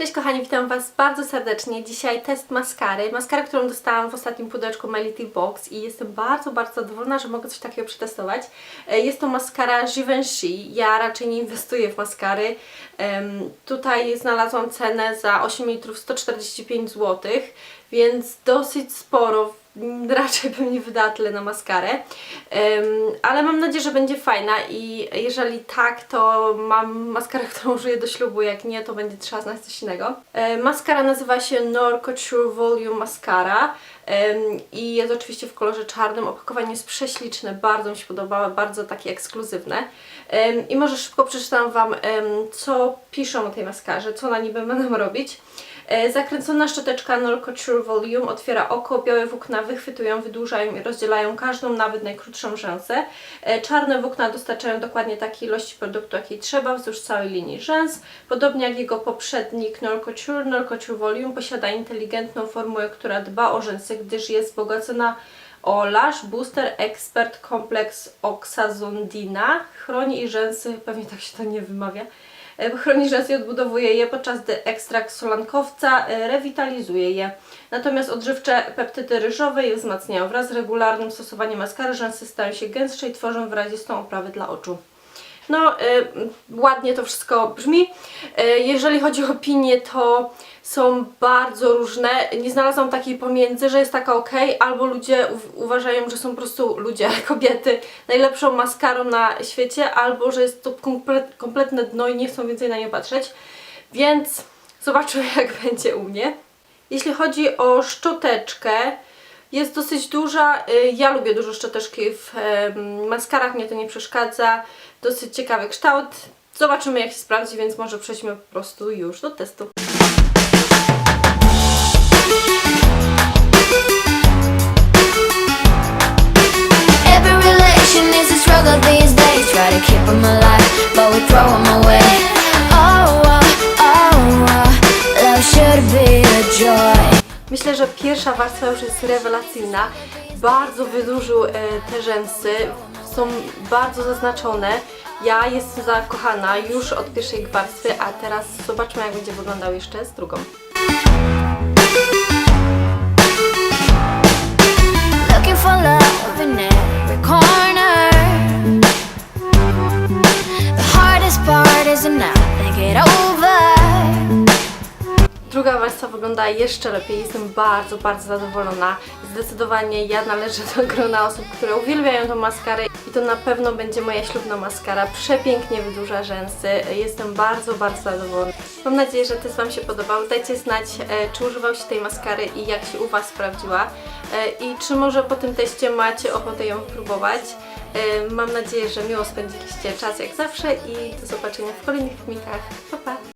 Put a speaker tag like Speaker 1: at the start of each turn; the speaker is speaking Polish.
Speaker 1: Cześć kochani, witam Was bardzo serdecznie. Dzisiaj test maskary. Maskara, którą dostałam w ostatnim pudełeczku My Little Box i jestem bardzo, bardzo zadowolona, że mogę coś takiego przetestować. E, Jest to maskara Givenchy. Ja raczej nie inwestuję w maskary. Tutaj znalazłam cenę za 8 litrów 145 zł, więc dosyć sporo. Raczej bym nie wydała tyle na maskarę, Em, ale mam nadzieję, że będzie fajna i jeżeli tak, to mam maskarę, którą użyję do ślubu, jak nie, to będzie trzeba znaleźć coś innego. E, Maskara nazywa się Nor Couture Volume Mascara. Em, i jest oczywiście w kolorze czarnym, opakowanie jest prześliczne, bardzo mi się podobało, bardzo takie ekskluzywne. Em, I może szybko przeczytam Wam, em, co piszą o tej maskarze, co na niby będą robić. E, Zakręcona szczoteczka Nor Couture Volume otwiera oko, białe włókna wychwytują, wydłużają i rozdzielają każdą, nawet najkrótszą rzęsę. E, Czarne włókna dostarczają dokładnie takiej ilości produktu, jakiej trzeba wzdłuż całej linii rzęs. Podobnie jak jego poprzednik Nor Couture, Nor Couture Volume posiada inteligentną formułę, która dba o rzęsy, gdyż jest wzbogacona o Lash Booster Expert Complex Oxazondina. Chroni i rzęsy, pewnie tak się to nie wymawia. E, Chroni rzęsy i odbudowuje je, podczas gdy ekstrakt solankowca e, rewitalizuje je. Natomiast odżywcze peptydy ryżowe je wzmacniają. Wraz z regularnym stosowaniem maskary rzęsy stają się gęstsze i tworzą wyrazistą oprawę dla oczu. No, y, ładnie to wszystko brzmi. Y, jeżeli chodzi o opinie, to są bardzo różne. Nie znalazłam takiej pomiędzy, że jest taka ok, albo ludzie uważają, że są po prostu ludzie, kobiety, najlepszą maskarą na świecie, albo że jest to komplet, kompletne dno i nie chcą więcej na nie patrzeć. Więc zobaczymy, jak będzie u mnie. Jeśli chodzi o szczoteczkę, jest dosyć duża. Y, Ja lubię dużo szczoteczki w maskarach, mnie to nie przeszkadza. Dosyć ciekawy kształt. Zobaczymy jak się sprawdzi, więc może przejdźmy po prostu już do testu.
Speaker 2: Every relation is a struggle these days. Try to keep 'em alive, but we throw 'em away.
Speaker 1: Myślę, że pierwsza warstwa już jest rewelacyjna. Bardzo wydłużył e, te rzęsy, są bardzo zaznaczone. Ja jestem zakochana już od pierwszej warstwy, a teraz zobaczmy jak będzie wyglądał jeszcze z drugą.
Speaker 2: Corner. The hardest part is to
Speaker 1: warstwa wygląda jeszcze lepiej, jestem bardzo, bardzo zadowolona. Zdecydowanie ja należę do grona osób, które uwielbiają tą maskarę i to na pewno będzie moja ślubna maskara. Przepięknie wydłuża rzęsy, jestem bardzo, bardzo zadowolona. Mam nadzieję, że test Wam się podobał. Dajcie znać, e, czy używał się tej maskary i jak się u Was sprawdziła. E, I czy może po tym teście macie ochotę ją próbować. E, Mam nadzieję, że miło spędziliście czas jak zawsze i do zobaczenia w kolejnych filmikach. Pa, pa!